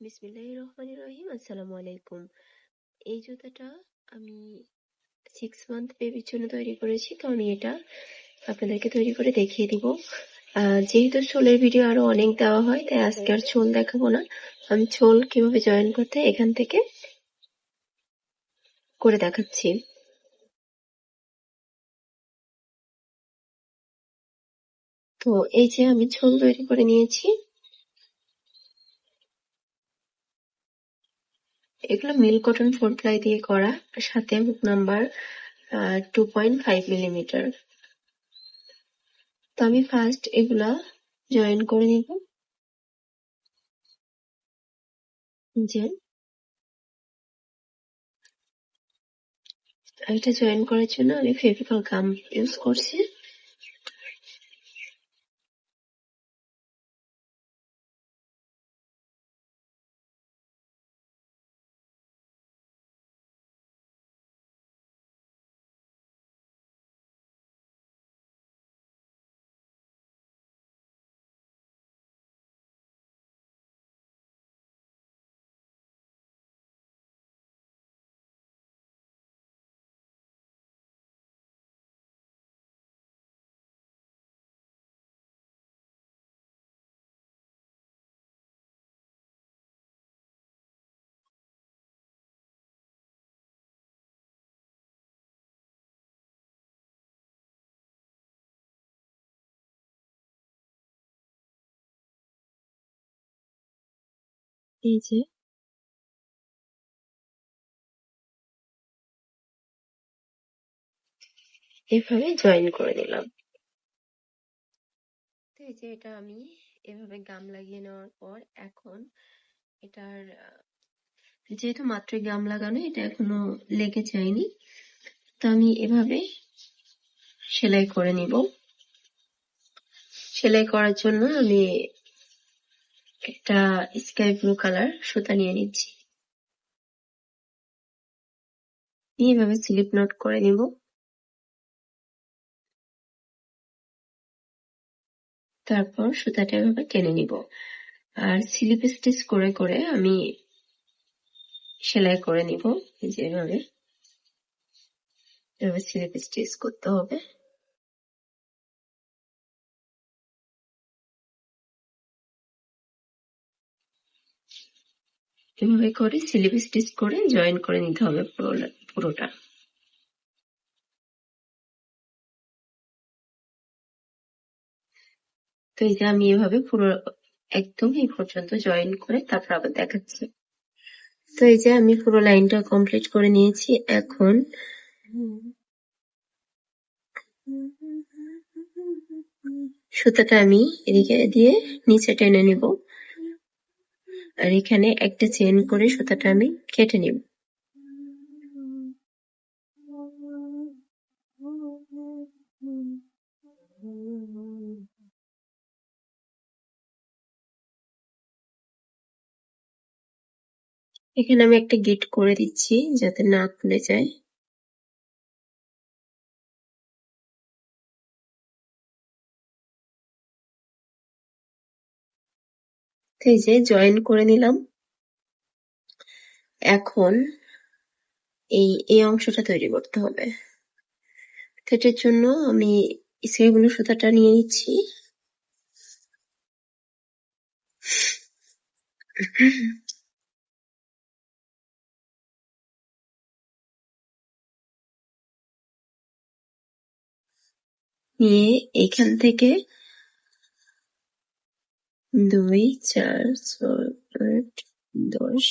বিসমিল্লাহির রহমানির রহিম। আসসালামু আলাইকুম। এই জুতাটা আমি সিক্স মান্থ বেবির জন্য তৈরি করেছি তো আমি এটা আপনাদেরকে তৈরি করে দেখিয়ে দিব। যেহেতু ছোলের ভিডিও আরও অনেক দেওয়া হয় তাই আজকে আর ছোল দেখাবো না। আমি ছোল কীভাবে জয়েন করতে এখান থেকে করে দেখাচ্ছি। তো এই যে আমি ছোল তৈরি করে নিয়েছি। এগুলো মিল কটন ফোর প্লাই দিয়ে করা সাথে hook number two point five millimetre তো আমি ফার্স্ট এগুলা জয়েন করে নিব। যে এটা জয়েন করার জন্য আমি ফেভিকল গাম ইউজ করছি। এই যে এভাবে জয়েন করে দিলাম তো এই যে এটা আমি এভাবে গাম লাগিয়ে নেওয়ার পর এখন এটার যেহেতু মাত্রই গাম লাগানো, এটা এখনও লেগে যায়নি, তো আমি এভাবে সেলাই করে নিব। সেলাই করার জন্য আমি একটা স্কাই ব্লু কালার সুতা নিয়ে নিচ্ছি। এভাবে স্লিপ নট করে নিব। তারপর সুতাটা এভাবে টেনে নিব। আর স্লিপ স্টিচ করে করে আমি সেলাই করে নিব। এই যে এভাবে। এভাবে স্লিপ স্টিচ করতে হবে। এভাবে করে স্লিপ স্টিচ করে জয়েন করে নিতে হবে পুরোটা তো এই যে আমি এভাবে পুরো একদম এই পর্যন্ত জয়েন করে তারপর আবার দেখাচ্ছি। তো এই যে আমি পুরো লাইনটা কমপ্লিট করে নিয়েছি, এখন সুতাটা আমি এদিকে দিয়ে নিচে টেনে নিব। আর এখানে একটা চেন করে সুতাটা আমি কেটে নিব। এখানে আমি একটা গিট করে দিচ্ছি যাতে না খুলে যায়। যে জয়েন করে নিলাম। এখন এই এই অংশটা তৈরি করতে হবে। তো জন্য আমি স্কাই ব্লু সুতাটা নিয়ে নিচ্ছি। নিয়ে এখান থেকে দুই চার ছয় আট দশ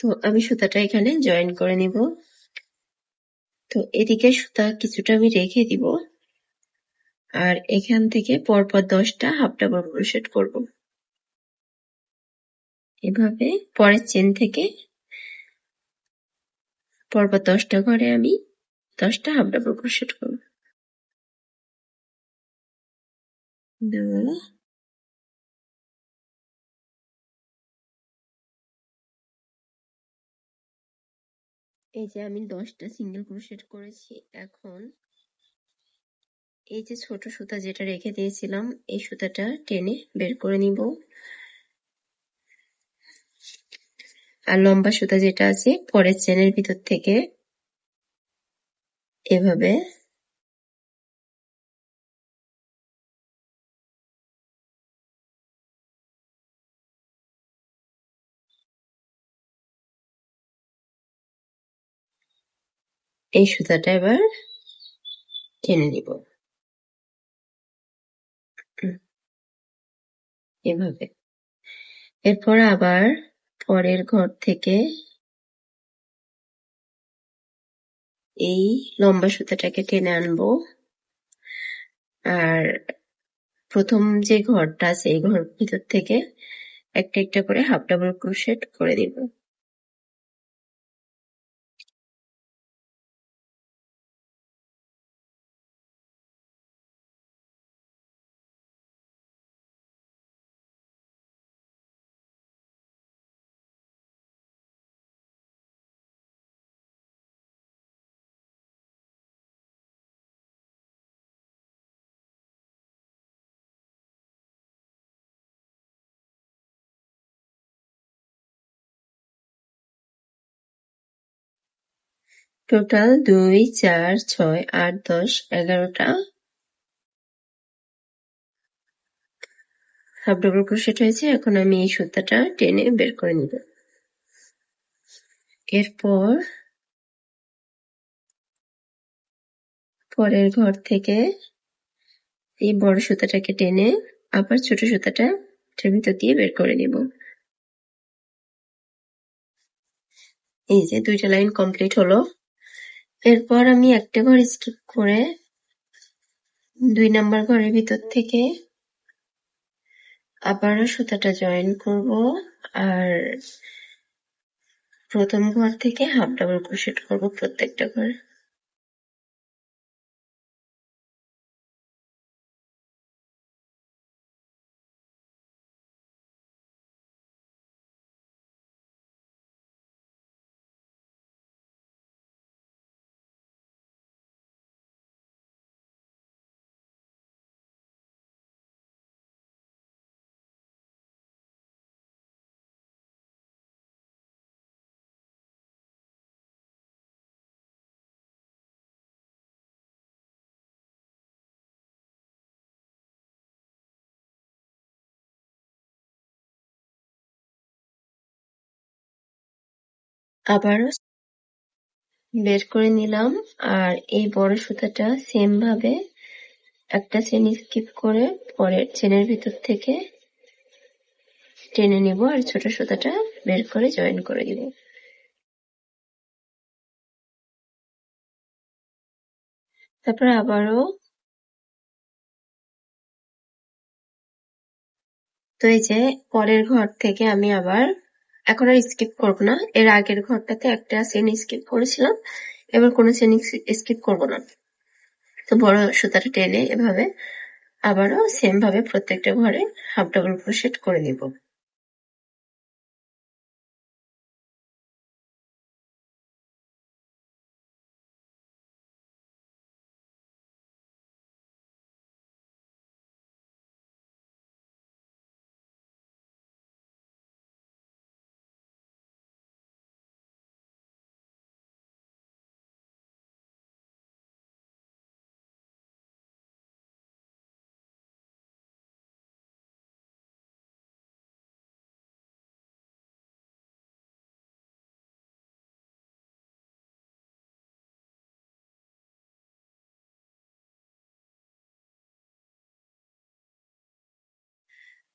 তো আমি সুতাটা এখানে জয়েন করে নিব। তো এদিকে সুতা কিছুটা আমি রেখে দিব। আর এখান থেকে পরপর দশটা হাফ ডাবল ক্রোশেট করব। এভাবে পরের চেন থেকে পরপর দশটা ঘরে আমি, দশটা হাফ ডাবল করব। এই যে আমি দশটা সিঙ্গেল ক্রোশেট করেছি, এখন এই যে ছোট সুতা যেটা রেখে দিয়েছিলাম, এই সুতাটা টেনে বের করে নিব। আর লম্বা সুতা যেটা আছে, পরের চেনের ভিতর থেকে এভাবে এই সুতাটা এবার টেনে নিব। এভাবে। এরপর আবার পরের ঘর থেকে এই লম্বা সুতাটাকে টেনে আনব। আর প্রথম যে ঘরটা আছে, এই ঘর ভিতর থেকে একটা একটা করে হাফ ডাবল ক্রোশেট করে দিব। টোটাল দুই, চার, ছয়, আট, দশ, এগারোটা। হাফ ডাবল ক্রোশেট হয়েছে, এখন আমি এই সুতাটা টেনে বের করে নিব। এরপর পরের ঘর থেকে এই বড় সুতাটাকে টেনে আবার ছোট সুতাটা ভিতর দিয়ে বের করে নিব। এই যে দুইটা লাইন কমপ্লিট হলো। এরপর আমি একটা ঘর স্কিপ করে দুই নাম্বার ঘরের ভিতর থেকে আবারও সুতাটা জয়েন করব আর প্রথম ঘর থেকে হাফ ডাবল ক্রোশেট করব প্রত্যেকটা ঘরে। আবারও বের করে নিলাম। আর এই বড় সুতাটা সেম ভাবে একটা চেন স্কিপ করে পরের চেনের ভিতর থেকে টেনে নিব আর ছোট সুতাটা বের করে জয়েন করে দিব। তারপর আবারও তো এই যে পরের ঘর থেকে আমি আবার এখন আর স্কিপ করব না। এর আগের ঘরটাতে একটা সেন স্কিপ করেছিলাম। এবার কোনো চেন স্কিপ করব না। তো বড় সুতাটা টেনে এভাবে আবারও সেম ভাবে প্রত্যেকটা ঘরে হাফ ডাবল ক্রোশেট করে নিব।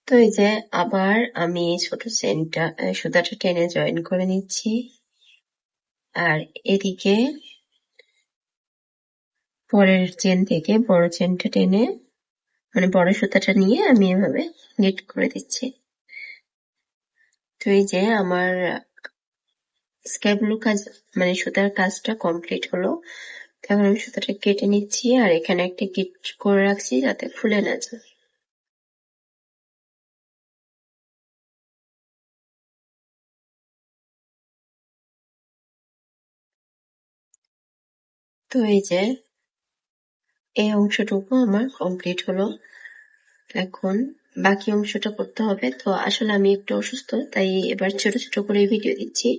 তো এই যে আবার আমি ছোট চেনটা সুতাটা টেনে জয়েন করে নিচ্ছি। আর এদিকে পরের চেন থেকে বড় চেনটা টেনে মানে বড় সুতাটা নিয়ে আমি এভাবে গেট করে দিচ্ছি। তো এই যে আমার স্কাই কাজ মানে সুতার কাজটা কমপ্লিট হলো। এখন আমি সুতাটা কেটে নিচ্ছি, আর এখানে একটা গিট করে রাখছি যাতে খুলে না যায়। তো এই এই অংশটুকু আমার কমপ্লিট হলো। এখন বাকি অংশটা করতে হবে। তো আসলে আমি একটু অসুস্থ, তাই এবার ছোট ছোট করে ভিডিও দিচ্ছি।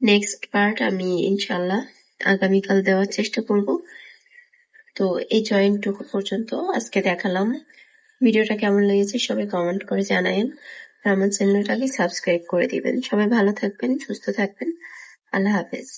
নেক্সট পার্ট আমি ইনশাল্লাহ আগামীকাল দেওয়ার চেষ্টা করব। তো এই জয়েন্টটুকু পর্যন্ত আজকে দেখালাম। ভিডিওটা কেমন লেগেছে সবাই কমেন্ট করে জানায়েন। আর আমার চ্যানেলটাকে সাবস্ক্রাইব করে দিবেন। সবাই ভালো থাকবেন, সুস্থ থাকবেন। আল্লাহ হাফেজ।